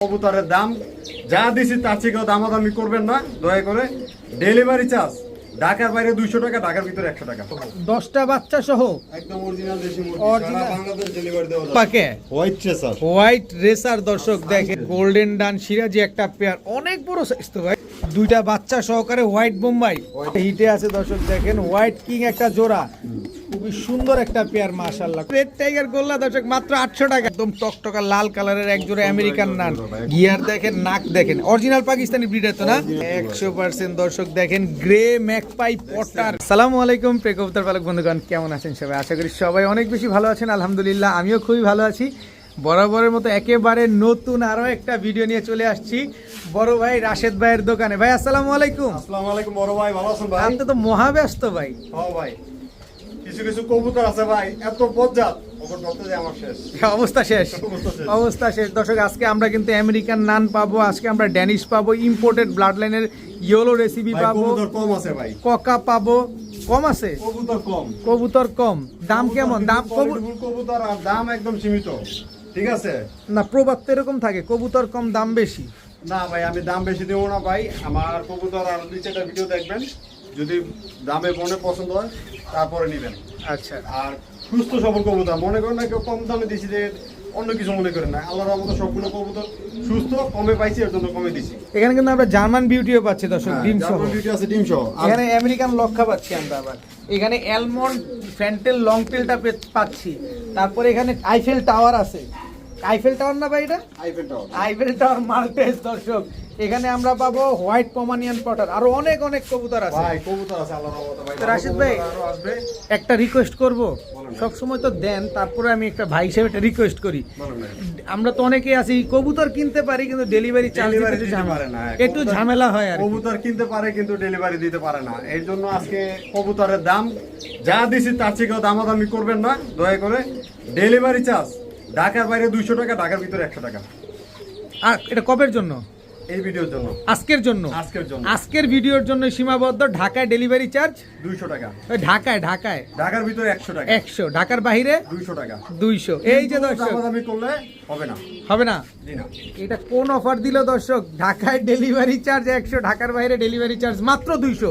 কবুতরের দাম যা দিছি তার থেকেও দামাদামি করবেন না দয়া করে ডেলিভারি চার্জ ঢাকার বাইরে দুইশো টাকা ঢাকার ভিতরে একশো টাকা। দশটা বাচ্চা সহ? একদম অরিজিনাল দেশি মুরগি Original? সারা বাংলাদেশ ডেলিভারি দেওয়া পাকে? হোয়াইট ট্রেসার হোয়াইট রেসার দর্শক দেখে গোল্ডেন ডান সিরাজি একটা পেয়ার অনেক বড় সাইজ তো ভাই। দুইটা বাচ্চা সহকারে হোয়াইট বোম্বাই। হিটে আছে দর্শক দেখেন। হোয়াইট কিং একটা জোড়া। খুবই সুন্দর একটা পেয়ার মাশাল্লাহ রেড টাইগার গোল্লা দর্শক মাত্র আটশো টাকা। একদম টকটকা লাল কালারের এক জোড়া আমেরিকান নান গিয়ার দেখেন নাক দেখেন। অরিজিনাল পাকিস্তানি ব্রিডার তো না? একশো পার্সেন্ট দর্শক দেখেন। গ্রে ম্যাকপাই পটার সালামু আলাইকুম প্রেকবতার পালক বন্ধুগণ। কেমন আছেন সবাই? আশা করি সবাই অনেক বেশি ভালো আছেন আলহামদুলিল্লাহ। আমিও খুবই ভালো আছি। বরাবরের মতো একেবারে নতুন আরও একটা ভিডিও নিয়ে চলে আসছি। বড় ভাই রাশেদ ভাইয়ের দোকানে। ভাই আসসালামু আলাইকুম। আসসালামু আলাইকুম বড় ভাই ভালো আছেন ভাই? আপনি তো মহাব্যস্ত ভাই। হ্যাঁ ভাই। কিছু কিছু কবুতর আছে ভাই এত শেষ। অবস্থা শেষ। অবস্থা শেষ। দর্শক আজকে আমরা কিন্তু আমেরিকান নান পাবো আজকে আমরা ড্যানিশ পাবো ইম্পোর্টেড ব্লাড লাইনের ইয়েলো রেসিপি পাবো কবুতর কম আছে ভাই। ককা পাবো। কম আছে? কবুতর কম। কবুতর কম। দাম কেমন? দাম কবুতর কবুতর আর দাম একদম সীমিত। ঠিক আছে? না প্রবাদ তো এরকম থাকে কবুতর কম দাম বেশি। না ভাই আমি দাম বেশি দেবো না ভাই। আমার কবুতর আর দুই চারটা ভিডিও দেখবেন। যদি দামে মনে পছন্দ হয় তারপরে নেবেন। আচ্ছা। আর সুস্থ সবল কবুতর মনে করেন না কেউ কম দামে দিছি যে অন্য কিছু মনে করেন না। আল্লাহর রহমতে সবগুলো কবুতর সুস্থ কমে পাইছি এর জন্য কমে দিছি। এখানে কিন্তু আমরা জার্মান বিউটিও পাচ্ছি দর্শক হ্যাঁ, ডিম সহ জার্মান বিউটি আছে ডিম সহ এখানে আমেরিকান লক্ষা পাচ্ছি আমরা আবার। এখানে অ্যালমন্ড ফ্যান্টেল লং টেলটা পাচ্ছি। তারপরে এখানে আইফেল টাওয়ার আছে। আইফেল টাওয়ার না ভাই এটা? আইফেলটাও আইফেল টাওয়ার মাল্টেস দর্শক। এখানে আমরা পাবো হোয়াইট পমানিয়ান পটার আরও অনেক অনেক কবুতর আছে। ভাই কবুতর আছে আল্লাহর রহমতে ভাই। রাশিদ ভাই, একটা রিকোয়েস্ট করব। সব সময় তো দেন তারপরে আমি একটা ভাই হিসেবে একটা রিকোয়েস্ট করি। আমরা তো অনেকে আছি কবুতর কিনতে পারি কিন্তু ডেলিভারি চার্জ দিতে ঝামেলা। পারে না। একটু ঝামেলা হয় আর কবুতর কিনতে পারে কিন্তু ডেলিভারি দিতে পারে না। এর জন্য আজকে কবুতরের দাম যা দিছি তার থেকেও দামাদামি করবেন না। দয়া করে ডেলিভারি চার্জ ঢাকার বাইরে দুইশো টাকা ঢাকার ভিতরে একশো টাকা। আর এটা কবের জন্য? এই ভিডিওর জন্য। আজকের জন্য? আজকের জন্য। আজকের ভিডিওর জন্য সীমাবদ্ধ ঢাকায় ডেলিভারি চার্জ? দুইশো টাকা। ঢাকায় ঢাকায়? ঢাকার ভিতরে একশো টাকা। একশো। ঢাকার বাইরে? দুইশো টাকা। দুইশো। এই যে দর্শক। দামাদামি করলে হবে না। হবে না? জি না। এটা কোন অফার দিল দর্শক? ঢাকায় ডেলিভারি চার্জ একশো ঢাকার বাইরে ডেলিভারি চার্জ মাত্র দুইশো।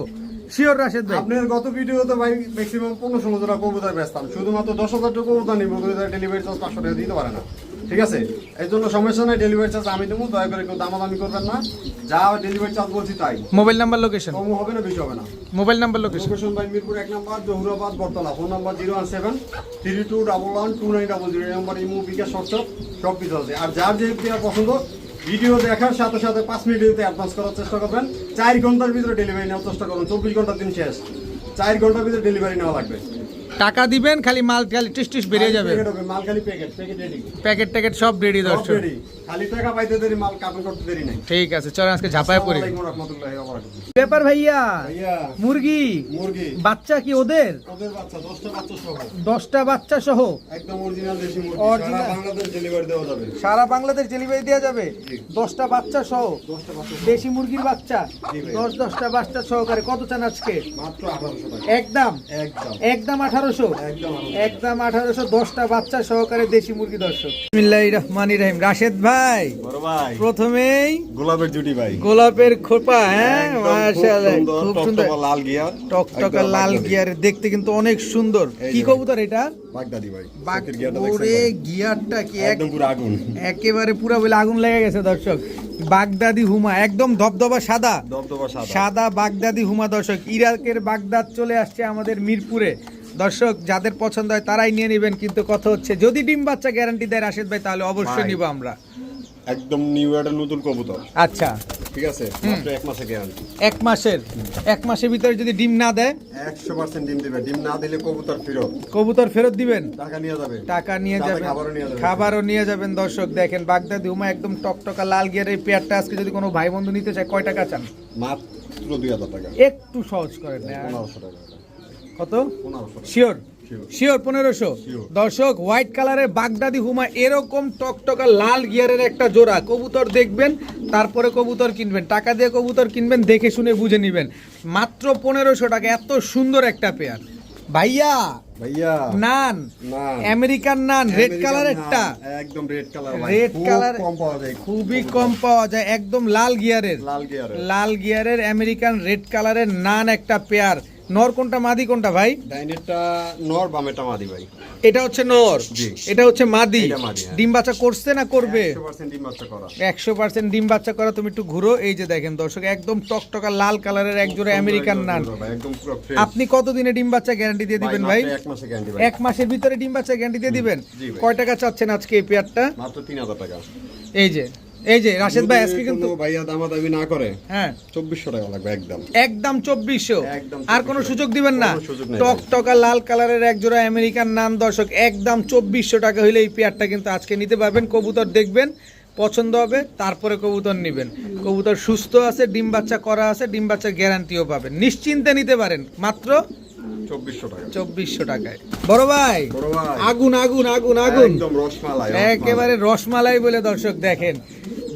শিওর রাশেদ ভাই। আপনার গত ভিডিওতে ভাই ম্যাক্সিমাম পনেরো ষোলো জোড়া কবুতর বেচতাম শুধুমাত্র দশ হাজার টাকা কবুতর নিব ডেলিভারি চার্জ পাঁচশো টাকা দিতে পারে না। ঠিক আছে? এই জন্য সমস্যা নাই ডেলিভারি চার্জ আমি দেবো দয়া করে কেউ দামাদামি করবেন না। যা ডেলিভারি চার্জ বলছি তাই। মোবাইল নাম্বার লোকেশন কম হবে না বেশি হবে না। Mobile number location location by Mirpur এক নম্বর Jahurabad Baratala phone number zero one seven three two double one two nine double zero. Number Imo bKash WhatsApp সব কিছু আছে। আর যার যে পছন্দ ভিডিও দেখার সাথে সাথে পাঁচ মিনিটের অ্যাডভান্স করার চেষ্টা করবেন। চার ঘণ্টার ভিতরে ডেলিভারি নেওয়ার চেষ্টা করুন চব্বিশ ঘণ্টার দিন শেষ। চার ঘণ্টার ভিতরে ডেলিভারি নেওয়া লাগবে। টাকা দিবেন খালি মাল খালি টিস টিস বেরিয়ে যাবে। প্যাকেট মাল খালি প্যাকেট প্যাকেট রেডি প্যাকেট ট্যাকেট সব রেডি দর্শক। খালি টাকা পাইতে দেরি মাল কাপড় করতে দেরি নাই। ঠিক আছে চলো আজকে ঝাপায় পড়ি। ব্যাপার ভাইয়া ভাইয়া মুরগি মুরগি। বাচ্চা কি ওদের? ওদের বাচ্চা দশটা বাচ্চা সহ। দশটা বাচ্চা সহ? একদম অরিজিনাল দেশি মুরগি। সারা বাংলাদেশ ডেলিভারি দেওয়া যাবে। সারা বাংলাদেশ ডেলিভারি দেওয়া যাবে? দশটা বাচ্চা সহ? দশটা বাচ্চা দেশি মুরগির বাচ্চা? জি ভাই। দশ দশটা বাচ্চা সহকারে কত চান আজকে? মাত্র আঠারোশো টাকা। একদম? একদম। একদম আঠারোশো? একদম একদম আঠারোশো দশটা বাচ্চা সহকারে দেশি মুরগি দর্শক। বিসমিল্লাহির রহমানির রাশেদ ভাই ভাই। প্রথমেই গোলাপের জুটি ভাই। গোলাপের খোপা হ্যাঁ? খুব সুন্দর, টকটকা লাল গিয়ার। টকটকা লাল গিয়ার দেখতে কিন্তু অনেক সুন্দর। কি কবুতর এটা? বাগদাদি ভাই। গিয়ারটা ওরে গিয়ারটা কি এক একদম পুরো আগুন। একেবারে পুরো বলে আগুন লেগে গেছে দর্শক। বাগদাদি হুমা একদম ধবধবা সাদা। সাদা বাগদাদি হুমা দর্শক। ইরাকের বাগদাদ চলে আসছে আমাদের মিরপুরে। দর্শক যাদের পছন্দ হয় তারাই নিয়ে নেবেন কিন্তু কথা হচ্ছে যদি ডিম বাচ্চা গ্যারান্টি দেয় রাশেদ ভাই তাহলে অবশ্যই নিব আমরা। একদম নিউ ইয়ারের নতুন কবুতর। আচ্ছা। ঠিক আছে? মাত্র এক মাসে গ্যারান্টি এক মাসের এক মাসের ভিতরে যদি ডিম না দেয়? একশো পার্সেন্ট ডিম দিবে। ডিম না দিলে কবুতর ফিরত। কবুতর ফেরত দিবেন? টাকা নিয়ে যাবে। টাকা নিয়ে যাবেন? খাবারও নিয়ে যাবেন। দর্শক দেখেন বাগদাদি হুমা একদম টকটকা লাল গিয়ার এই পেয়ারটা আজকে যদি কোনো ভাই বন্ধু নিতে চায় কয় টাকা চান? মাত্র দুই হাজার টাকা। একটু সহজ করেন না পনেরোশো টাকা। কত? শিওর শিওর পনেরোশো। দর্শক হোয়াইট কালারের বাগদাদি হুমা এরকম টকটকা লাল গিয়ারের একটা জোড়া। কবুতর দেখবেন তারপরে কবুতর কিনবেন। টাকা দিয়ে কবুতর কিনবেন দেখে শুনে বুঝে নেবেন। মাত্র পনেরোশো টাকা এত সুন্দর একটা পেয়ার ভাইয়া! ভাইয়া! নান। আমেরিকান নান রেড কালারেরটা একদম রেড কালার কম পাওয়া যায় খুবই কম পাওয়া যায়। একদম লাল গিয়ারের। লাল গিয়ার লাল গিয়ারের আমেরিকান রেড কালারের নান একটা পেয়ার নর কোনটা মাদি কোনটা ভাই? ডাইনেরটা নর বামেটা মাদি ভাই। এটা হচ্ছে নর? এটা হচ্ছে মাদি? হ্যাঁ। ডিম বাচ্চা করছে না করবে? 100% ডিম বাচ্চা করা। একশো পার্সেন্ট ডিম বাচ্চা করা তুমি একটু ঘুরো। এই যে দেখেন দর্শক একদম টকটকা লাল কালারের এক জোড়া আমেরিকান নান। আপনি কতদিনে ডিম বাচ্চা গ্যারান্টি দিয়ে দিবেন ভাই? এক মাসে গ্যারান্টি ভাই। এক মাসের ভিতরে ডিম বাচ্চা গ্যারান্টি দিয়ে দিবেন। কয় টাকা চাচ্ছেন আজকে এই পেয়ারটা? মাত্র 3000 টাকা। এই যে এই যে রাশেদ ভাই আজকে কিন্তু কোনো ভাইয়া দামাদামি না করে হ্যাঁ। 2400 টাকা লাগবে একদম। একদম চব্বিশশো। আর কোনো সুযোগ দিবেন না। টক টকা লাল কালারের এক জোড়া আমেরিকান নাম দর্শক একদম চব্বিশশো টাকা হলে এই পেয়ারটা কিন্তু আজকে নিতে পারবেন। কবুতর দেখবেন পছন্দ হবে তারপরে কবুতর নেবেন। কবুতর সুস্থ আছে ডিম বাচ্চা করা আছে ডিম বাচ্চার গ্যারান্টিও পাবেন। নিশ্চিন্তে নিতে পারেন মাত্র চব্বিশশো টাকায়। বড় ভাই আগুন আগুন আগুন আগুন। একেবারে রসমালাই বলে দর্শক দেখেন।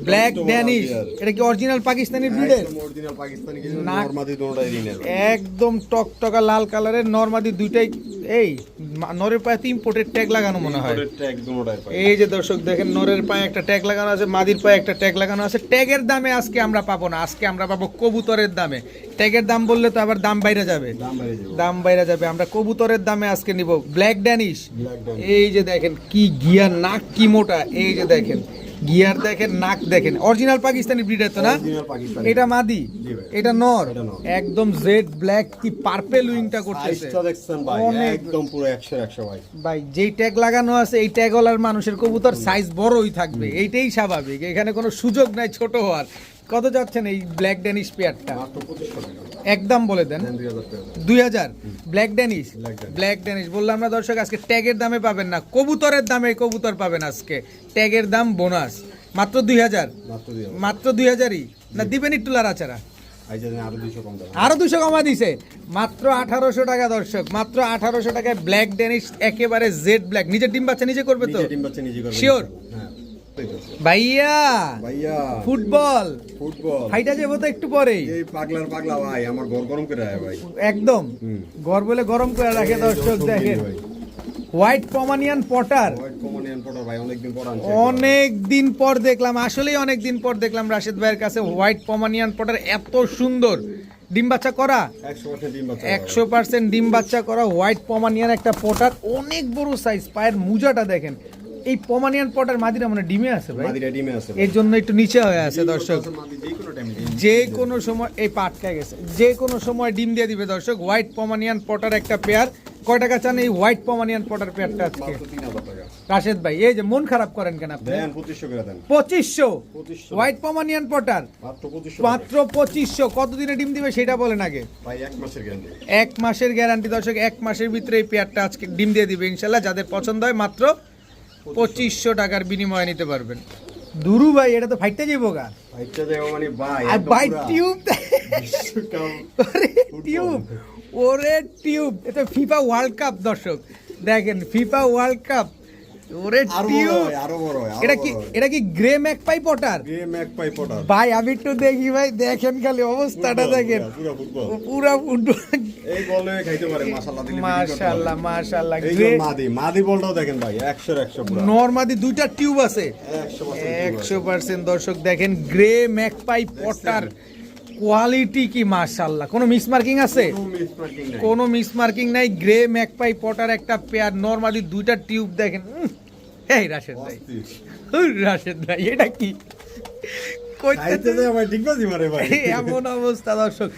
ব্ল্যাক ড্যানিশ এটা কি অরিজিনাল পাকিস্তানি ব্রিডের একদম অরিজিনাল পাকিস্তানি কিছু নরমাদি দোনোটাই দিনের একদম টকটকা লাল কালারের নরমাদি দুইটাই এই নরের পায়ে ইম্পোর্টেড ট্যাগ লাগানো মনে হয়। ট্যাগ এই যে দর্শক দেখেন নরের পায়ে একটা ট্যাগ লাগানো আছে মাদির পায়ে একটা ট্যাগ লাগানো আছে। ট্যাগের দামে আজকে আমরা পাবো না আজকে আমরা পাবো কবুতরের দামে। ট্যাগের দাম বললে তো আবার দাম বাইরে যাবে। দাম বাইরে যাবে। আমরা কবুতরের দামে আজকে নিব ব্ল্যাক ড্যানিশ এই যে দেখেন কি গিয়ার নাক কি মোটা। এই যে দেখেন গিয়ার দেখেন নাক দেখেন। অরিজিনাল পাকিস্তানি ব্রিডের তো না? এটা মাদি এটা নর। একদম জেড ব্ল্যাক কি পার্পেল উইংটা করতেছে। একদম পুরো 100 100 ভাই। ভাই যেই ট্যাগ লাগানো আছে এই ট্যাগওয়ালার মানুষের কবুতর সাইজ বড়ই থাকবে। এইটাই স্বাভাবিক। এখানে কোনো সুযোগ নাই ছোট হওয়ার। কত যাচ্ছেন এই ব্ল্যাক ড্যানিশ পেয়ারটা মাত্র 2500 টাকা। একদম বলে দেন। দেন 2000 টাকা। দুই হাজার? ব্ল্যাক ড্যানিশ ব্ল্যাক ড্যানিশ বললাম না দর্শক আজকে ট্যাগের দামে পাবেন না। কবুতরের দামে কবুতর পাবেন আজকে। ট্যাগের দাম বোনাস। মাত্র দুই হাজার? মাত্র দুই হাজারই? না দিবেন একটু আইজা আরও 200 কম দাও আরও দুশো কমা দিছে। মাত্র আঠারোশো টাকা দর্শক। মাত্র আঠারোশো টাকায় ব্ল্যাক ড্যানিশ একেবারে জেড ব্ল্যাক নিজের ডিম বাচ্চা নিজে করবে তো? নিজে ভাইয়া ভাইয়া। ফুটবল। ফুটবল। ফাইটা যাব তো একটু পরেই। এই পাগলার পাগলা ভাই আমার ঘর গরম করে আয় ভাই। একদম। ঘর বলে গরম করে রাখে দর্শক দেখেন। White Pomeranian pouter. পর অনেক দিন পর দেখলাম আসলেই অনেক দিন পর দেখলাম রাশেদ ভাইয়ের কাছে হোয়াইট পমানিয়ান পটার এত সুন্দর। ডিম বাচ্চা করা? 100% ডিম বাচ্চা একশো পার্সেন্ট ডিম বাচ্চা করা হোয়াইট পমানিয়ান একটা পটার। অনেক বড় সাইজ পায়ের মুজাটা দেখেন। এই পমানিয়ান পটার মাদিরা মানে ডিমে আছে ভাই? মাদিরা ডিমে আছে এর জন্য একটু নিচে হয়ে আছে দর্শক। যে কোনো সময় এই পাটকা গেছে। যে কোনো সময় ডিম দিয়ে দিবে দর্শক। হোয়াইট পমানিয়ান পটার একটা পেয়ার কয় টাকা চান এই হোয়াইট পমানিয়ান পটার পেয়ারটা আজকে? 3000 টাকা। রাশেদ ভাই এই যে মন খারাপ করেন কেন আপনি? দেন 2500 করে দেন। পঁচিশশো? 2500 হোয়াইট পমানিয়ান পটার মাত্র 2500 মাত্র পঁচিশশো। কতদিনে ডিম দিবে সেটা বলেন আগে। ভাই এক মাসের গ্যারান্টি এক মাসের গ্যারান্টি দর্শক। এক মাসের ভিতরে এই পেয়ারটা আজকে ডিম দিয়ে দিবে ইনশাল্লাহ যাদের পছন্দ হয় মাত্র পঁচিশশো টাকার বিনিময়ে নিতে পারবেন। দুরু ভাই এটা তো ফাইটটা যাইব গা মানে ভাই আর ভাই টিউব ওরে টিউব ওরে টিউব এটা ফিফা ওয়ার্ল্ড কাপ দর্শক। দেখেন ফিফা ওয়ার্ল্ড কাপ ওরে এটা কি এটা কি গ্রে ম্যাক পাই পটার? ভাই আমি একটু দেখি ভাই দেখেন খালি অবস্থাটা দেখেন। পুরা ফুটবল। ও এই বলে খাইতে পারে মাশাআল্লাহ দিলে বিক্রি করতে পারে। মাশাআল্লাহ মাশাআল্লাহ গ্রে মাদি মাদি বলটাও দেখেন ভাই 100 100 পুরো। নরমাদি দুইটা টিউব আছে। 100% একশো পার্সেন্ট দর্শক দেখেন গ্রে ম্যাকপাই পটার। কোয়ালিটি কি মাশাআল্লাহ? কোনো মিস মার্কিং আছে? কোনো মিসমার্কিং নাই। কোনো মিস মার্কিং নাই। গ্রে ম্যাকপাই পটার একটা পেয়ার নর্মালি দুইটা টিউব দেখেন। এই রাশেদ ভাই। রাশেদ ভাই এটা কি? এমন অবস্থা দর্শক।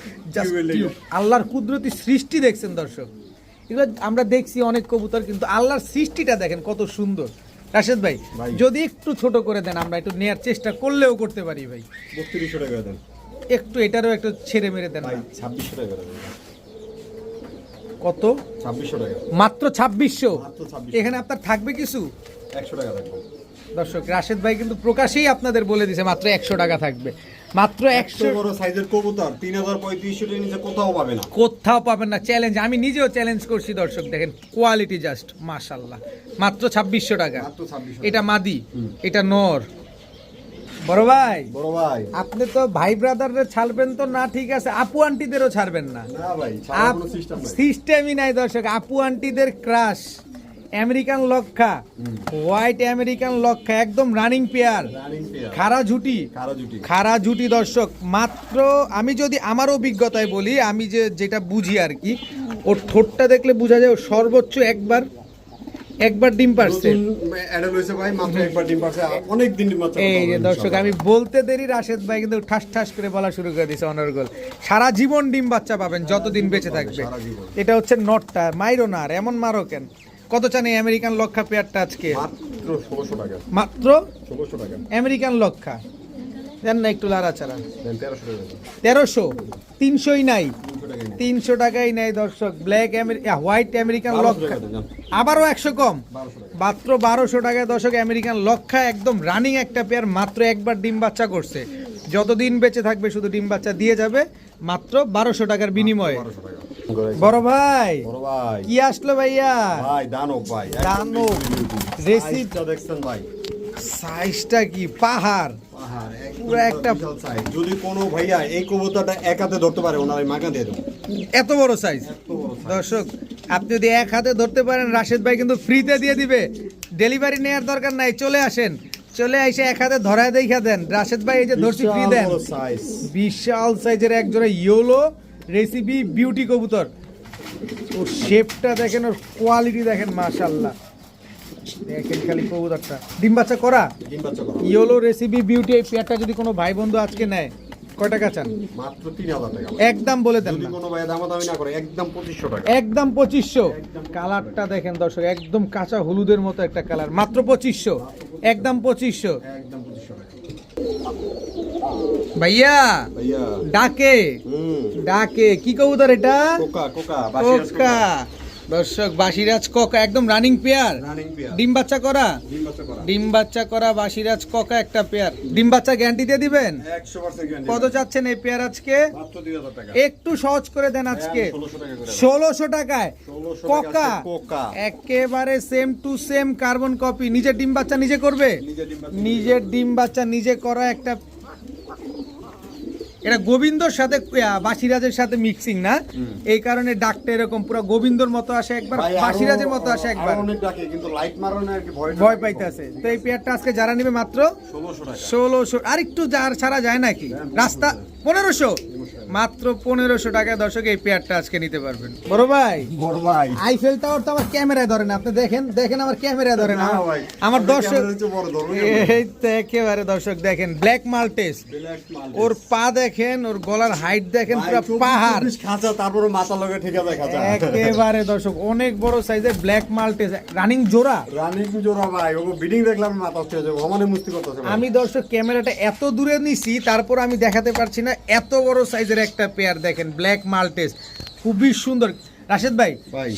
আল্লাহর কুদরতি সৃষ্টি দেখছেন দর্শক। এগুলো আমরা দেখছি অনেক কবুতর কিন্তু আল্লাহর সৃষ্টিটা দেখেন কত সুন্দর। রাশেদ ভাই। যদি একটু ছোট করে দেন আমরা একটু নেয়ার চেষ্টা করলেও করতে পারি ভাই। 3200 টাকা দেন। একটু এটারও একটু ছেড়ে মেরে দেন ভাই। 2600 টাকা দেন। কত? 2600 টাকা। মাত্র ছাব্বিশশো? এখানে আপনার থাকবে কিছু? 100 টাকা থাকবে। দর্শক রাশেদ ভাই কিন্তু প্রকাশেই আপনাদের বলে দিছে মাত্র একশো টাকা থাকবে। মাত্র একশো একশো বড় সাইজের কবুতর 3500 টাকা নিচে কোথাও পাবে না। কোথাও পাবেন না। চ্যালেঞ্জ আমি নিজেও চ্যালেঞ্জ করছি দর্শক দেখেন কোয়ালিটি জাস্ট মাশাল্লাহ মাত্র ছাব্বিশশো টাকা। এটা মাদি এটা নর। বড় ভাই? বড় ভাই। আপনি তো ভাই ব্রাদারদের ছাড়বেন তো? না ঠিক আছে। আপু আন্টিদেরও ছাড়বেন না। না ভাই সিস্টেমই নাই। দর্শক। আপু আন্টিদের ক্রাশ আমেরিকান লক্ষা। হোয়াইট আমেরিকান লক্ষা একদম রানিং পেয়ার খারা ঝুটি। খারা জুটি দর্শক। মাত্র আমি যদি আমার অভিজ্ঞতায় বলি আমি যে যেটা বুঝি আর কি ওর ঠোঁটটা দেখলে বোঝা যায় সর্বোচ্চ একবার একবার ডিম পারছে। অ্যাডাল হয়েছে ভাই মাত্র একবার ডিম পারছে। অনেক দিন ডিম পারছে এই যে দর্শক আমি বলতে দেরি রাশেদ ভাই কিন্তু ঠাস ঠাস করে বলা শুরু করে দিয়েছে অনর্গল সারা জীবন ডিম বাচ্চা পাবেন যতদিন বেঁচে থাকবে। এটা হচ্ছে নটটা মাইরো না আর এমন মারো কেন কত চান এই আমেরিকান লক্ষা পেয়ারটা আজকে? মাত্র ষোলোশো টাকা। মাত্র? ষোলোশো টাকা। আমেরিকান লক্ষা। দেন না একটু লাড়াচাড়া। তেরোশো তিনশোই নাই। তিনশো টাকাই নেই। দর্শক। ব্ল্যাক হোয়াইট আমেরিকান লক্ষা। আবারও একশো কম। মাত্র বারোশো টাকায় দর্শক আমেরিকান লক্ষা একদম রানিং একটা পেয়ার মাত্র একবার ডিম বাচ্চা করছে। যতদিন বেঁচে থাকবে শুধু ডিম বাচ্চা দিয়ে যাবে মাত্র বারোশো টাকার বিনিময়ে। বড় ভাই কি আসলো ভাইয়া? ভাই দানব ভাই। দানব। রেসিপ- রেসিপটা দেখছেন ভাই। সাইজটা কি? পাহাড়। পাহাড়, পুরো একটা- বিশাল যদি কোনো ভাইয়া এই কবুতরটা এক হাতে ধরতে পারে ওনার মাগা দিয়ে দেবো। এত বড় সাইজ এত বড় size। দর্শক আপনি যদি এক হাতে ধরতে পারেন রাশেদ ভাই কিন্তু ফ্রিতে দিয়ে দিবে। ডেলিভারি নেওয়ার দরকার নাই চলে আসেন। চলে এসে এক হাতে ধরায় দেখা দেন। রাশেদ ভাই এই যে ধরছি ফ্রি বিশাল দেন। বিশাল সাইজের একজোড়া ইয়োলো রেসিপি বিউটি কবুতর। ওর শেপটা দেখেন ওর কোয়ালিটি দেখেন মাশাল্লাহ দেখেন কবুতরটা। ডিম বাচ্চা করা? ডিম বাচ্চা করা। ইয়োলো রেসিপি বিউটি এই পেয়ারটা যদি কোনো ভাই বন্ধু আজকে নেয় কয় টাকা চান? মাত্র তিন হাজার টাকা। একদম বলে দেন যদি কোনো ভাইয়া দামাদামি না করে একদম পঁচিশশো টাকা। একদম পঁচিশশো। কালারটা দেখেন দর্শক একদম কাঁচা হলুদের মতো একটা কালার। মাত্র পঁচিশশো। একদম পঁচিশশো। একদম পঁচিশশো টাকা। ভাইয়া ভাইয়া। ডাকে। ডাকে। কি কবুতর এটা? কোকা কোকা। কোকা। দর্শক বাসিরাজ কোকা একদম রানিং পেয়ার ডিম বাচ্চা করা? ডিম বাচ্চা করা। বাসিরাজ কোকা একটা পেয়ার ডিম বাচ্চা গ্যারান্টি দিয়ে দিবেন? কত চাচ্ছেন এই পেয়ার আজকে? একটু সহজ করে দেন আজকে। ষোলোশো করে ষোলোশো টাকায়। 1600 কোকা একেবারে same to same carbon copy নিজের ডিম বাচ্চা নিজে করবে? নিজের ডিম বাচ্চা নিজে করা একটা এটা গোবিন্দর সাথে বাসিরাজের সাথে মিক্সিং না? এই কারণে ডাকটা এরকম পুরো গোবিন্দর মতো আসে একবার বাসিরাজের মতো আসে একবার। অনেক ডাকে কিন্তু লাইট মারনে আর কি ভয় পাইতেছে। তো এই পেয়ারটা আজকে যারা নিবে মাত্র ষোলোশো টাকা। ষোলোশো আর একটু যার ছাড়া যায় নাকি রাস্তা পনেরোশো। মাত্র পনেরোশো টাকা দর্শক এই পেয়ারটা আজকে নিতে পারবেন। বড় ভাই। বড় ভাই। আইফেল টাওয়ার তো আমার ক্যামেরায় ধরে না। আপনি দেখেন দেখেন আমার ক্যামেরায় ধরে না। আমার- ভাই, আমার দর্শক? এই তো একেবারে দর্শক দেখেন ব্ল্যাক মাল্টেস। ওর পা দেখেন ওর গলার হাইট দেখেন পুরো পাহাড়। খাঁচা তারপরে মাথা লগে ঠিক আছে খাঁচা একেবারে দর্শক অনেক বড় সাইজের ব্ল্যাক মাল্টেস রানিং জোড়া? রানিং জোড়া ভাই ওগো বিডিং দেখলাম মাথা উঠে যাবে মানে মুস্তি করতেছে। আমি দর্শক ক্যামেরাটা এত দূরে নিছি তারপর আমি দেখাতে পারছি না এত বড় সাইজের একটা পেয়ার দেখেন ব্ল্যাক মাল্টেস খুবই সুন্দর। রাশেদ ভাই।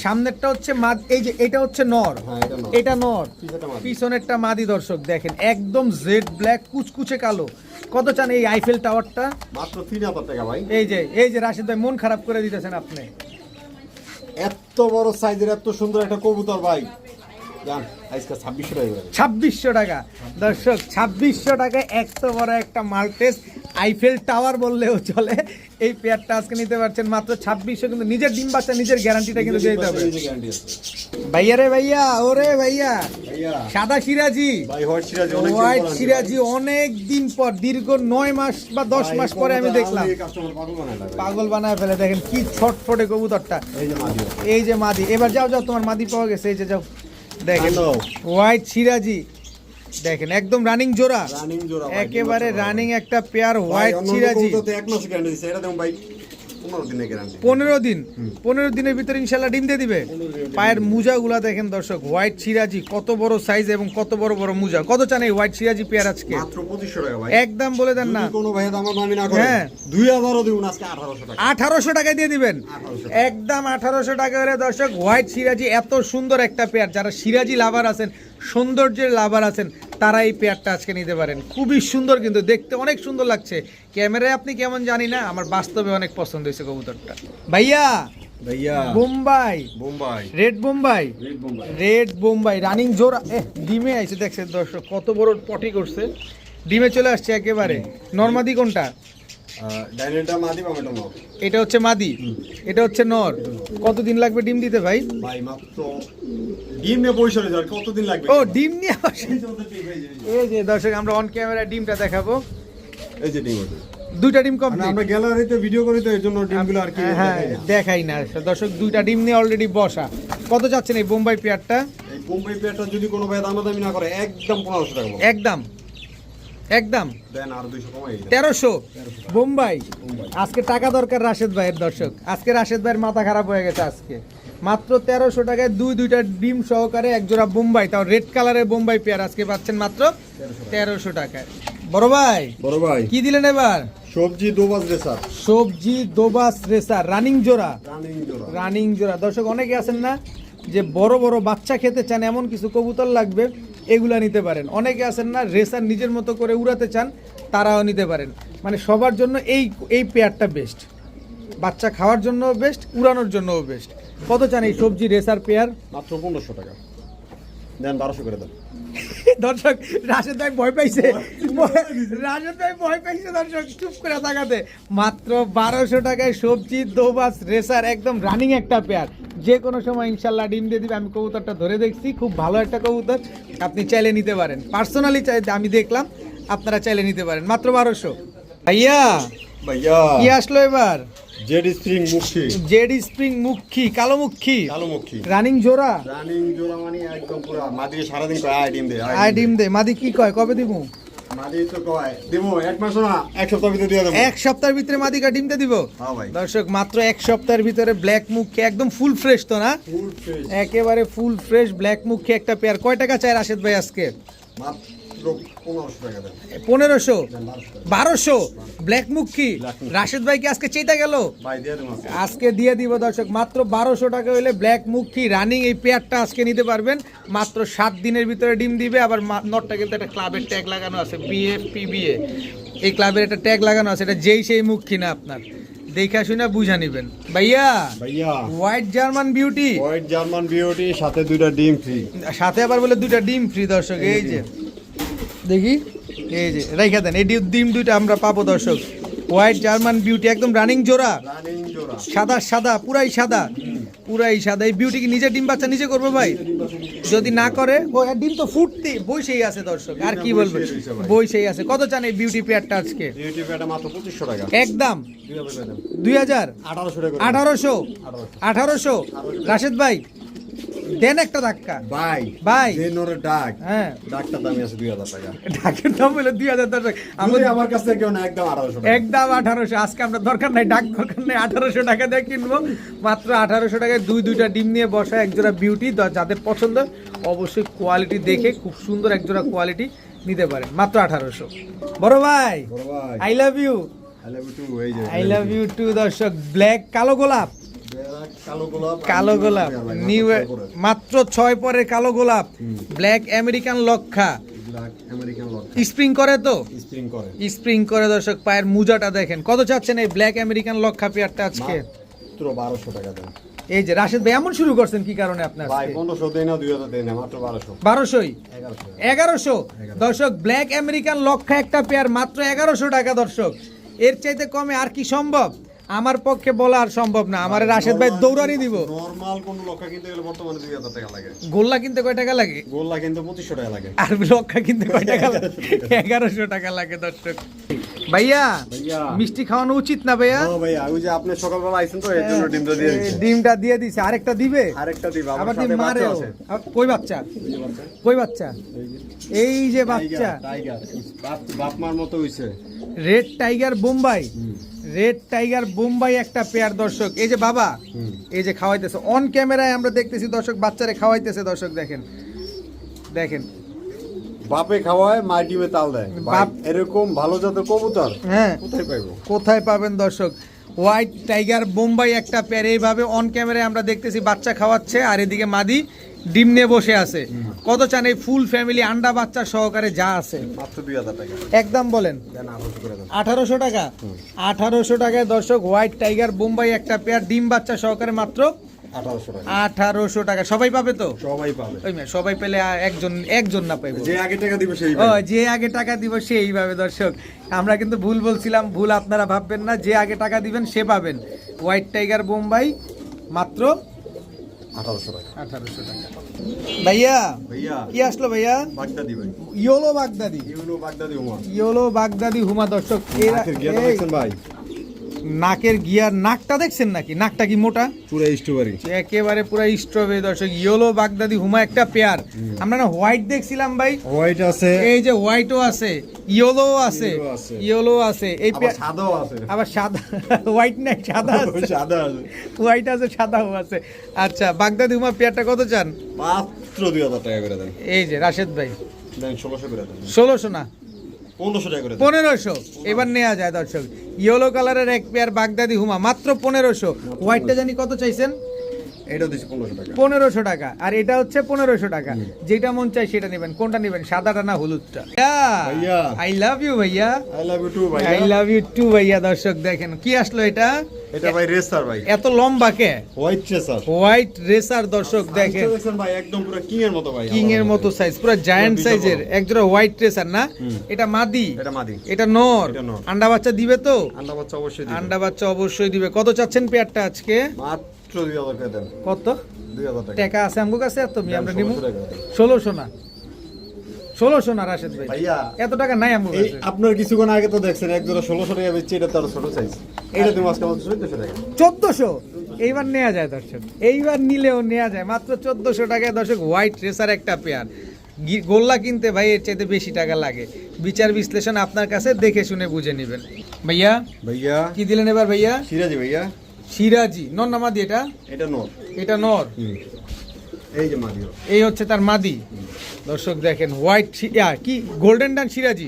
সামনেরটা হচ্ছে মাদ এই যে এটা হচ্ছে নর। হ্যাঁ, এটা নর। পিছনেরটা মাদি। দর্শক দেখেন একদম জেড ব্ল্যাক কুচকুচে কালো। কত চান এই আইফেল টাওয়ারটা মাত্র তিন হাজার টাকা ভাই। এই যে এই যে রাশেদ ভাই মন খারাপ করে দিতেছেন আপনি। এত বড় সাইজের এত সুন্দর একটা কবুতর ভাই। ছাব্বিশশো টাকা। ছাব্বিশশো টাকা। দর্শক ছাব্বিশশো টাকায় এত বড় একটা মাল্টেস আইফেল টাওয়ার বললেও চলে। এই পেয়ারটা আজকে নিতে পারছেন মাত্র ছাব্বিশশো কিন্তু নিজের ডিম বাচ্চা নিজের গ্যারান্টিটা কিন্তু দিতে হবে। ভাইয়া রে ভাইয়া ওরে ভাইয়া। সাদা সিরাজি। হোয়াইট সিরাজ অনেক দিন পর দীর্ঘ নয় মাস বা দশ মাস পরে আমি দেখলাম। পাগল বানায় ফেলে। দেখেন কি ছটফটে কবুতরটা। এই এই যে মাদি। এবার যাও যাও তোমার মাদি পাওয়া গেছে। এই যে যাও। দেখেন। হোয়াইট সিরাজি দেখেন একদম রানিং জোড়া। রানিং জোড়া একেবারে রানিং একটা পেয়ার হোয়াইট সিরাজি এক মাস গ্যারান্টি দিচ্ছে এটা দেখুন ভাই। পনেরো দিন। পনেরো দিনের ভিতরে ইনশাল্লাহ ডিম দিয়ে দিবে। পায়ের মুজাগুলা দেখেন দর্শক হোয়াইট সিরাজি কত বড় সাইজ এবং কত বড় বড় মুজা। কত চান এই হোয়াইট সিরাজি পেয়ার আজকে? মাত্র পঁচিশশো টাকা ভাই। একদম বলে দেন না। হ্যাঁ। দুই হাজারও দিন আজকে আঠারোশো টাকা। আঠারোশো টাকায় দিয়ে দিবেন। একদম আঠারোশো টাকা করে দর্শক হোয়াইট সিরাজি এত সুন্দর একটা পেয়ার। যারা সিরাজি লাভার আছেন সৌন্দর্যের লাভার আছেন তারা এই পেয়ারটা আজকে নিতে পারেন। খুবই সুন্দর কিন্তু দেখতে অনেক সুন্দর লাগছে। ক্যামেরায় আপনি কেমন জানি না আমার বাস্তবে অনেক পছন্দ হয়েছে কবুতরটা। ভাইয়া ভাইয়া। Bombay. Bombay. Red Bombay red Bombay running ডিমে আইছে দেখছেন দর্শক কত বড় পটি করছে। ডিমে চলে আসছে একেবারে। নর্মাদি কোনটা? ডাইনেটা মাদি বামেটা নর এটা হচ্ছে মাদি? এটা হচ্ছে নর? কতদিন লাগবে ডিম দিতে ভাই? ভাই মাত্র ডিম নিয়ে পয়সা আর কতদিন লাগবে? ও ডিম নিয়ে এই যে দর্শক আমরা অন ক্যামেরা ডিমটা দেখাবো। এই যে ডিম। দুইটা ডিম মানে কমপ্লিট আমরা গ্যালারিতে ভিডিও করি তো এর জন্য ডিমগুলো আর কি হ্যাঁ দেখাই না। দর্শক দুইটা ডিম নিয়ে অলরেডি বসা। কত চাচ্ছেন এই বোম্বাই পেয়ারটা? এই বোম্বাই পেয়ারটা যদি কোনো ভাই দামাদামি না করে একদম পনেরোশো টাকা একদম। একদম। দেন আর দুইশো কমাই দেন। তেরোশো। বোম্বাই। আজকে টাকা দরকার রাশেদ ভাইয়ের দর্শক। আজকে রাশেদ ভাইয়ের মাথা খারাপ হয়ে গেছে আজকে। মাত্র তেরোশো টাকায় দুই দুইটা ডিম সহকারে এক জোড়া বোম্বাই তাও রেড কালারের বোম্বাই পেয়ার আজকে পাচ্ছেন মাত্র তেরোশো টাকায়। বড় ভাই বড় ভাই। কি দিলেন এবার? সবজি দোবাজ রেসার। সবজি দোবাস রেসার রানিং জোড়া। রানিং জোড়া। রানিং জোড়া। দর্শক অনেকে আছেন না যে বড় বড় বাচ্চা খেতে চান এমন কিছু কবুতর লাগবে এগুলা নিতে পারেন। অনেকে আছেন না, রেসার নিজের মতো করে উড়াতে চান, তারাও নিতে পারেন। মানে সবার জন্য এই এই পেয়ারটা বেস্ট বাচ্চা খাওয়ার জন্য বেস্ট উড়ানোর জন্যও বেস্ট কত চান এই সবজি রেসার পেয়ার? মাত্র পনেরোশো টাকা। দেন বারোশো করে দেন। দর্শক রাশেদ ভাই ভয় পাইছে। রাশেদ ভাই ভয় পাইছে দর্শক চুপ করে তাকাতে মাত্র বারোশো টাকায় সবজি দোবাস রেসার একদম রানিং একটা পেয়ার যে কোনো সময় ইনশাল্লাহ ডিম দিয়ে দিবে। আমি কবুতরটা ধরে দেখছি খুব ভালো একটা কবুতর। আপনি চাইলে নিতে পারেন। পার্সোনালি চাই আমি দেখলাম আপনারা চাইলে নিতে পারেন। মাত্র বারোশো। ভাইয়া ভাইয়া। কি আসলো এবার? জেড স্প্রিং মুখি। জেডি স্প্রিং মুখী কালো মুখী। কালো মুখি। রানিং জোড়া? রানিং জোড়া মানে একদম পুরো মাদিকে সারাদিন কয় আয় ডিম দে ডিম দে। মাদি কি কয় কবে দিব? মাদি তো কয় দেবো এক মাস না এক সপ্তাহ ভিতরে দিয়ে দেবো। এক সপ্তাহের ভিতরে মাদিকা ডিমটা দিব? হ্যাঁ ভাই। দর্শক মাত্র এক সপ্তাহের ভিতরে ব্ল্যাক মুখে একদম ফুল ফ্রেশ তো না? ফুল ফ্রেশ একেবারে ফুল ফ্রেশ ব্ল্যাক মুখে একটা পেয়ার কয় টাকা চাই রাশেদ ভাই আজকে? মাত্র পনেরোশো বারোশো? ব্ল্যাক মুখী রাশেদ ভাই কি আজকে চেতা গেল? আজকে। দিয়ে দিব দর্শক মাত্র বারোশো টাকা হলে ব্ল্যাক মুখী রানিং এই পেয়ারটা আজকে নিতে পারবেন। মাত্র সাত দিনের ভিতরে ডিম দিবে আবার নটটা কিন্তু একটা ক্লাবের ট্যাগ লাগানো আছে বিএফ পিবিএ এই ক্লাবের একটা ট্যাগ লাগানো আছে এটা যেই সেই মুখী না আপনার। দেখা শুনে বুঝা নিবেন। ভাইয়া ভাইয়া। White German beauty white German beauty সাথে দুইটা ডিম ফ্রি সাথে আবার বলে দুইটা ডিম ফ্রি দর্শক এই যে। দেখি? এই যে রেখে দেন এই ডিম দুইটা আমরা পাবো দর্শক। হোয়াইট জার্মান বিউটি একদম রানিং জোড়া। সাদা সাদা পুরাই সাদা। পুরাই সাদা। এই বিউটি কি নিজে ডিম বাচ্চা নিজে করবে ভাই? যদি না করে ডিম তো ফুটতে বইসেই আছে দর্শক। আর কি বলবে? বইসেই আছে কত চান এই বিউটি পেয়ারটা আজকে? একদম। দুই হাজার। আঠারোশো। আঠারোশো? রাশেদ ভাই? দেন একটা ধাক্কা। ভাই ভাই। যে নরে ডাক হ্যাঁ। ডাকটার দামি আছে দুই হাজার টাকা। ডাকের দাম হলো দুই হাজার দর্শক আমাদের আমার কাছ কেউ না একদম আঠারোশো টাকা। একদম আঠারোশো। আজকে আমরা দরকার নাই ডাক দরকার নাই। আঠারোশো টাকা দিয়ে কিনবো। মাত্র আঠারোশো টাকায় দুই দুইটা ডিম নিয়ে বসা একজোড়া বিউটি যাদের পছন্দ অবশ্যই কোয়ালিটি দেখে খুব সুন্দর একজোড়া কোয়ালিটি নিতে পারে মাত্র আঠারোশো। বড় ভাই বড় ভাই। I love you you too, এই যে আই লাভ ইউ টু দর্শক। ব্ল্যাক কালো গোলাপ। কালো গোলাপ নিউ মাত্র ছয় পরে। কালো গোলাপ। Black American লক্ষা। স্প্রিং করে তো? স্প্রিং করে। স্প্রিং করে দর্শক পায়ের মুজাটা দেখেন। কত চাচ্ছেন এই ব্ল্যাক আমেরিকান লক্ষা পেয়ারটা আজকে? মাত্র টাকা দেন। এই যে রাশেদ ভাই এমন শুরু করছেন কি কারণে আপনার ভাই না না মাত্র বারোশোই? এগারোশো। দর্শক ব্ল্যাক আমেরিকান লক্ষা একটা পেয়ার মাত্র এগারোশো টাকা দর্শক। এর চাইতে কমে আর কি সম্ভব? আমার পক্ষে বলা আর সম্ভব না। আমার রাশেদ ভাই দৌড়ানি দিব। নর্মাল কোন লক্ষা কিনতে গেলে বর্তমানে দুই হাজার টাকা লাগে। গোল্লা কিনতে কয় টাকা লাগে? গোল্লা কিন্তু পঁচিশশো টাকা লাগে। আর লক্ষা কিনতে কয় টাকা লাগে? এগারোশো টাকা। লাগে দর্শক। ভাইয়া। মিষ্টি খাওয়ানো উচিত না ভাইয়া? ও ভাইয়া ওই যে আপনি সকালবেলা আইছেন তো এর জন্য ডিমটা দিয়ে দিচ্ছে ডিমটা দিয়ে দিছে। আরেকটা দিবে? আরেকটা দিবা আবার আমার ডিম মারে কই বাচ্চা? কই বাচ্চা? এই যে বাচ্চা। টাইগার। বাপ বাপ মার মতো হইছে। Red tiger Bombay. Red tiger Bombay একটা পেয়ার দর্শক। এই যে বাবা এই যে খাওয়াইতেছে। অন ক্যামেরায় আমরা দেখতেছি দর্শক বাচ্চারে খাওয়াইতেছে দর্শক দেখেন। দেখেন। বাপে খাওয়ায় মা ডিমে তাল দেয়। বাপ- এরকম ভালো জাতের কবুতর হ্যাঁ। কোথায় পাইবো? কোথায় পাবেন দর্শক? হোয়াইট টাইগার বোম্বাই একটা পেয়ার এইভাবে অন ক্যামেরায় আমরা দেখতেছি বাচ্চা খাওয়াচ্ছে। আর এদিকে মাদি ডিম নিয়ে বসে আছে। কত চান এই ফুল ফ্যামিলি আন্ডা বাচ্চা সহকারে যা আছে? একদম বলেন। আঠারোশো টাকা? আঠারোশো টাকায় দর্শক হোয়াইট টাইগার বোম্বাই একটা পেয়ার ডিম বাচ্চা সহকারে মাত্র আঠারোশো টাকা। সবাই পাবে তো? সবাই পাবে। সবাই পেলে একজন একজন না পাইবো। যে আগে টাকা দিবে সেই ও যে আগে টাকা দিব সেইভাবে দর্শক। আমরা কিন্তু ভুল বলছিলাম ভুল আপনারা ভাববেন না। যে আগে টাকা দিবেন সে পাবেন। হোয়াইট টাইগার বোম্বাই মাত্র আঠারোশো টাকা। আঠারোশো টাকা। ভাইয়া ভাইয়া কি আসলো ভাইয়া? বাগদাদি ভাই। ইয়োলো বাগদাদি। ইয়োলো বাগদাদি হুমা। দর্শক ভাই? নাকের গিয়ার নাকটা দেখছেন নাকি? নাকটা কি মোটা? পুরো স্ট্রবেরি। একেবারে পুরো স্ট্রবেরি দর্শক ইয়োলো বাগদাদি হুমা একটা পেয়ার। আমরা না হোয়াইট দেখছিলাম ভাই। হোয়াইট আছে। এই যে হোয়াইটও আছে ইয়েলো আছে ইয়েলো আছে। এই পেয়ার সাদাও আছে। আবার সাদা হোয়াইট নাই সাদা আছে। সাদা আছে। হোয়াইট আছে সাদাও আছে। আচ্ছা বাগদাদি হুমা পেয়ারটা কত চান? মাত্র দুই হাজার টাকা করে দেন। এই যে রাশেদ ভাই। দেন ষোলোশো করে দেন। ষোলোশো না? পনেরোশো টাকা করে পনেরোশো। এবার নেওয়া যায় দর্শক। ইয়েলো কালারের এক পেয়ার বাগদাদি হুমা মাত্র পনেরোশো। হোয়াইটটা জানি কত চাইছেন? এটা দিচ্ছি পনেরোশো টাকা। পনেরোশো টাকা। আর এটা হচ্ছে পনেরোশো টাকা। যেটা মন চাই সেটা নেবেন কোনটা নেবেন? সাদাটা না হলুদটা? আই লাভ ইউ ভাইয়া। আই লাভ ইউ টু ভাই আই লাভ ইউ টু ভাইয়া। দর্শক দেখেন কি আসলো এটা? এটা ভাই রেসার ভাই। এত লম্বা কে? White racer. হোয়াইট রেসার দর্শক দেখেন। ভাই একদম পুরো কিং এর মতো ভাই কিং এর মতো সাইজ পুরো জায়ান্ট সাইজের। একজোড়া হোয়াইট রেসার না? এটা মাদি। এটা মাদি। এটা নর। আন্ডা বাচ্চা দিবে তো? আন্ডা বাচ্চা অবশ্যই দিবেন। আন্ডা বাচ্চা অবশ্যই দিবে। কত চাচ্ছেন পেয়ারটা আজকে? মাত্র দুই হাজার করে দেন। কত? দুই হাজার টাকা। টাকা আছে আমগো কাছে? এত মি আমরা নিব 1600 টাকা দেন। ষোলোশো না। ষোলোশো না রাশেদ ভাই। ভাইয়া এত টাকা নাই আমগো এই কাছে। আপনার কিছুক্ষণ আগে তো দেখছেন এক জোড়া ষোলোশো টাকা বেচছে এটা তার ছোট সাইজ এটা তুমি আজকে মাত্র চোদ্দশো টাকা। চোদ্দশো? এইবার নেওয়া যায় দর্শক। এইবার নিলেও নেওয়া যায়। মাত্র চোদ্দশো টাকায় দর্শক হোয়াইট রেসার একটা পেয়ার গোল্লা কিনতে ভাই এর চাইতে বেশি টাকা লাগে। বিচার বিশ্লেষণ আপনার কাছে দেখে শুনে বুঝে নেবেন। ভাইয়া? ভাইয়া? কি দিলেন এবার ভাইয়া? সিরাজি ভাইয়া। সিরাজি নর না মাদি এটা? এটা নর। এটা নর। এই যে মাদিও এই হচ্ছে তার মাদি। দর্শক দেখেন হোয়াইট কি? গোল্ডেন ডান সিরাজি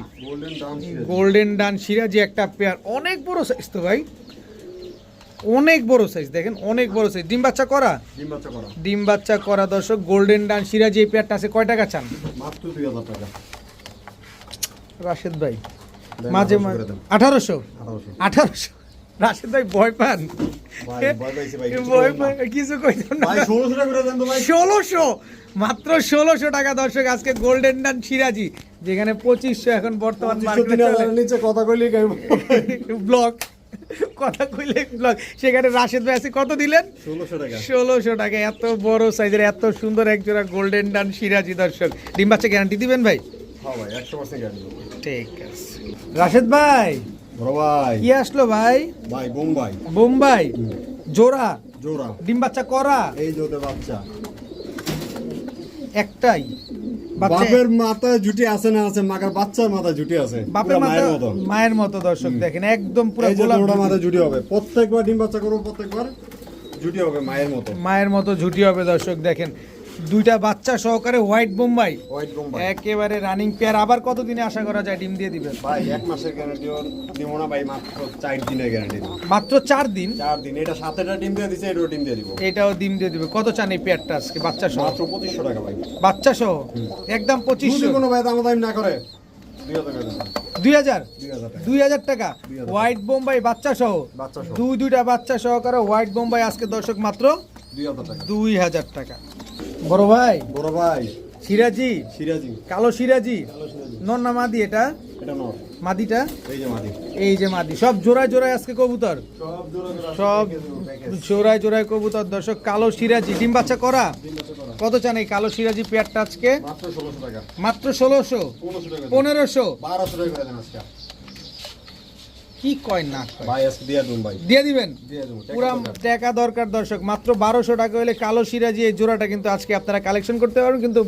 গোল্ডেন ডান সিরাজি একটা পেয়ার অনেক বড় সাইজ তো ভাই। অনেক বড় সাইজ দেখেন অনেক বড় সাইজ ডিম বাচ্চা করা? ডিম বাচ্চা করা। ডিম বাচ্চা করা দর্শক গোল্ডেন ডান সিরাজি এই পেয়ারটা আছে কয় টাকা চান? মাত্র দুই হাজার টাকা। রাশেদ ভাই মাঝে মাঝে আঠারোশো। আঠারোশো? রাশেদ ভাই ভয় পান। কিছু ষোলোশো মাত্র ষোলোশো টাকা দর্শক আজকে গোল্ডেন ডান সিরাজি যেখানে পঁচিশশো এখন বর্তমান নিচে কথা কইলেই ব্লক কথা কইলে ব্লক সেখানে রাশেদ ভাই আছে কত দিলেন? ষোলোশো টাকা। এত বড় সাইজের এত সুন্দর এক জোড়া গোল্ডেন ডান সিরাজি দর্শক। ডিম বাচ্চা গ্যারান্টি দিবেন ভাই? হ্যাঁ ঠিক আছে। রাশেদ ভাই! বড় ভাই। কি আসলো ভাই? ভাই বোম্বাই। বোম্বাই? জোড়া? জোড়া। ডিম বাচ্চা করা? এই যে বাচ্চা। একটাই। বাপের মাথায় জুটি আছে না আছে মাকার বাচ্চার মাথায় জুটি আছে। বাপের মায়ের মতো মায়ের মতো দর্শক দেখেন একদম পুরো গোলাপ মাথায় জুটি হবে। প্রত্যেকবার ডিম বাচ্চা করব প্রত্যেকবার জুটি হবে মায়ের মতো। মায়ের মতো জুটি হবে দর্শক দেখেন। দুইটা বাচ্চা সহকারে হোয়াইট বোম্বাই। হোয়াইট বোম্বাই। একেবারে রানিং পেয়ার। আবার কতদিনে আশা করা যায় ডিম দিয়ে দিবেন? ভাই এক মাসের গ্যারান্টি দিব না ভাই মাত্র চার দিনের গ্যারান্টি মাত্র চার দিন? চার দিন। এটা সাতেটা ডিম দিয়ে দিছে এটাও ডিম দিয়ে দিব। এটাও ডিম দিয়ে দিবে। কত চান এই পেয়ারটা আজকে বাচ্চা সহ? মাত্র পঁচিশশো টাকা ভাই। বাচ্চা সহ? একদম যদি পঁচিশশো কোনো ভাই দাম দাম না করে। দুই হাজার টাকা। দুই হাজার? টাকা। দুই হাজার টাকা? 2000 হোয়াইট বোম্বাই বাচ্চা সহ? বাচ্চা সহ। দুই দুইটা বাচ্চা সহকারে হোয়াইট বোম্বাই আজকে দর্শক মাত্র দুই হাজার টাকা। বড় ভাই? বড় ভাই। সিরাজি? সিরাজি। কালো সিরাজি? নর না মাদি এটা? এটা নর। মাদিটা? এই যে মাদি। এই যে মাদি। সব জোড়ায় জোড়ায় আজকে কবুতর? সব জোড়া জোড়া জোড়ায় জোড়ায় কবুতর। দর্শক কালো সিরাজি। ডিম বাচ্চা করা? কত চান এই কালো সিরাজি পেয়ারটা আজকে? মাত্র ষোলোশো টাকা। মাত্র ষোলোশো? পনেরোশো বারোশো টাকা কি কয় না ভাই আজকে দিয়ে দিন ভাই। দিয়ে দিবেন? পুরো টাকা দরকার দর্শক মাত্র বারোশো টাকা হলে কালো সিরাজি এই জোড়াটা কিন্তু আজকে আপনারা কালেকশন করতে পারবেন। কিন্তু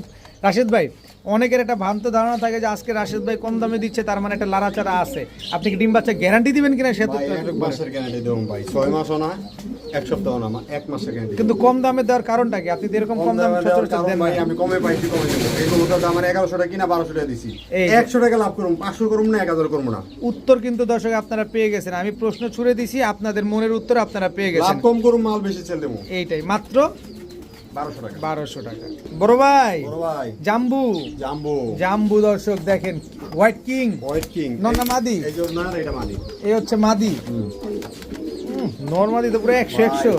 রাশেদ ভাই অনেকের একটা ভ্রান্ত ধারণা থাকে যে আজকে রাশেদ ভাই কম দামে দিচ্ছে তার মানে একটা লাড়াচাড়া আছে। আপনি কি ডিম বাচ্চা গ্যারান্টি দিবেন কিনা সে তো মাসের গ্যারান্টি দেবো ভাই। ছয় মাসও না এক সপ্তাহ না এক মাসের গ্যারান্টি কিন্তু কম দামে দেওয়ার কারণটা কি? আপনি এরকম কম দামে সচরাচর দেন ভাই আমি কমে পাইছি কমে দেবো এই কবুতরটা আমার এগারোশো টাকা কিনা বারোশো টাকা দিছি। এই যে। একশো টাকা লাভ করুন পাঁচশো করুন না এক হাজার করব না। উত্তর কিন্তু দর্শক আপনারা পেয়ে গেছেন। আমি প্রশ্ন ছুড়ে দিছি আপনাদের মনের উত্তর আপনারা পেয়ে লাভ গেছেন কম করুন মাল বেশি সেল দেবো। এইটাই। মাত্র বারোশো টাকা। বড় ভাই জাম্বু। জাম্বু। দর্শক দেখেন হোয়াইট কিং। White king. না, মাদি। এই হচ্ছে মাদি। নর্মালি তো পুরো একশো একশো।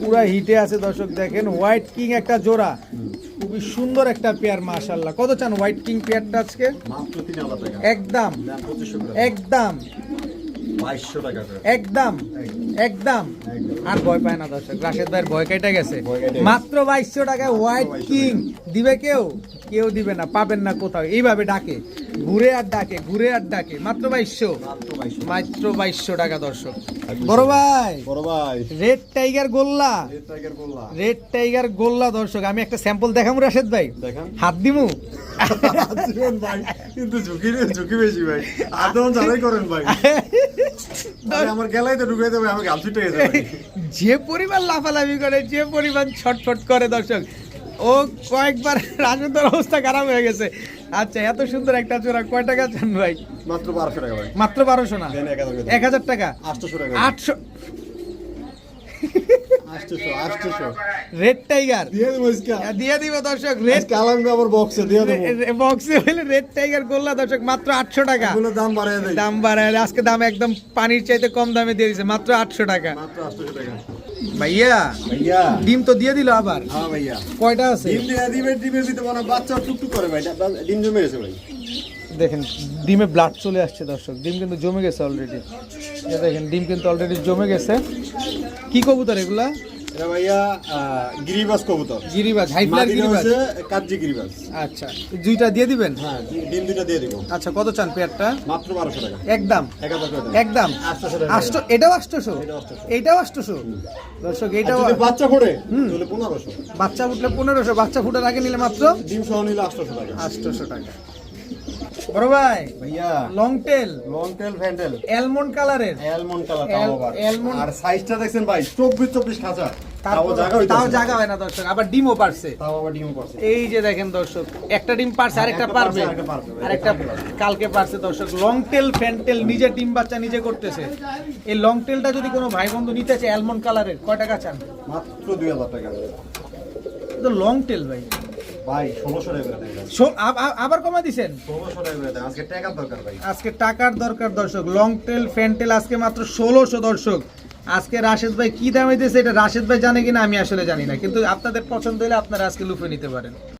পুরো হিটে আছে দর্শক দেখেন হোয়াইট কিং একটা জোড়া। খুবই সুন্দর একটা পেয়ার মাশাল্লাহ কত চান হোয়াইট কিং পেয়ারটা আজকে? একদম। একদম। একদম। একদম। আর ভয় পায় না দর্শক রাশেদ ভাইয়ের ভয় কেটে গেছে। মাত্র বাইশশো টাকায় হোয়াইট কিং দিবে কেউ? কেউ দিবে না পাবেন না কোথাও। এইভাবে ডাকে। ঘুরে আর ডাকে ঘুরে আর ডাকে। মাত্র বাইশশো। মাত্র বাইশশো। টাকা দর্শক। বড় ভাই। বড় ভাই। রেড টাইগার গোল্লা। রেড টাইগার গোল্লা। দর্শক আমি একটা স্যাম্পল দেখাবো রাশেদ ভাই। হাত দিমু? কিন্তু ঝুঁকি ঝুঁকি বেশি ভাই। আদম যারাই করেন ভাই। আমার গেলাই তো ঢুকে দেবে যে পরিমাণ লাফালাফি করে যে পরিমাণ ছটফট করে দর্শক ও কয়েকবার রাজেন্দ্র অবস্থা খারাপ হয়ে গেছে। আচ্ছা এত সুন্দর একটা চোরা কয় টাকা চান ভাই? মাত্র বারোশো টাকা ভাই। মাত্র বারোশো না? এক হাজার টাকা? টাকা আটশো রেড টাইগার দিয়ে দেবো দিব দর্শক রেড আজকে আলামকে আবার বক্সে দিয়ে দেবো। বক্সে রেড টাইগার গোল্লা দর্শক মাত্র আটশো টাকা। এগুলো দাম বাড়ায় দেয়। দাম বাড়ায় আজকে দাম একদম পানির চাইতে কম দামে দিয়ে দিছে মাত্র আটশো টাকা। মাত্র আটশোশো টাকা। ভাইয়া ভাইয়া। ডিম তো দিয়ে দিল আবার। হ্যাঁ ভাইয়া। কয়টা আছে? ডিম দিয়ে দিবে ডিমের ভিতরে মনে বাচ্চা টুকটুক করে ভাই ডিম জমে গেছে ভাই। দেখেন ডিমে ব্লাড চলে আসছে দর্শক ডিম কিন্তু জমে গেছে অলরেডি দেখেন ডিম কিন্তু অলরেডি জমে গেছে। কি কবুতর এগুলা? এটা ভাইয়া কবুতর। হাইফ্লার আচ্ছা দুইটা দিয়ে দিবেন? হ্যাঁ ডিম দুইটা দিয়ে দিব। আচ্ছা কত চান পেয়ারটা? মাত্র টাকা। একদম। একদম। টাকা। এটাও এটাও 800 দর্শক আর যদি বাচ্চা তাহলে পনেরোশো। বাচ্চা ফুটলে পনেরোশো বাচ্চা ফুটার আগে নিলে মাত্র? ডিম সহ নিলে আটশোশো টাকা। আষ্টশো টাকা। বড় ভাই ভাইয়া। লং টেল লং টেল ভ্যান্ডেল অ্যালমন্ড কালারের অ্যালমন্ড কালার তাও আবার। almond- আর সাইজটা দেখছেন ভাই চব্বিশ চব্বিশ খাঁচা। তাও জায়গা হয় না দর্শক আবার ডিমও পারছে। তাও আবার ডিম পড়ছে এই যে দেখেন দর্শক একটা ডিম পারছে আরেকটা পারবে। আরেকটা কালকে পারছে দর্শক। লং টেল ফ্যান্টেল নিজে ডিম বাচ্চা নিজে করতেছে। এই লং টেলটা যদি কোনো ভাই বন্ধু নিতে চায় অ্যালমন্ড কালারের কয় টাকা চান মাত্র দুই হাজার টাকা। তো লং টেল ভাই। ভাই টাকা আবার কমা টাকা আজকে টাকার দরকার ভাই। আজকে টাকার দরকার দর্শক। লং টেল ফ্যান্টেল আজকে মাত্র ষোলোশো দর্শক। আজকে রাশেদ ভাই কি দামে দিয়েছে এটা রাশেদ ভাই জানে কিনা আমি আসলে জানি না। কিন্তু আপনাদের পছন্দ হলে আপনারা আজকে লুফে নিতে পারেন।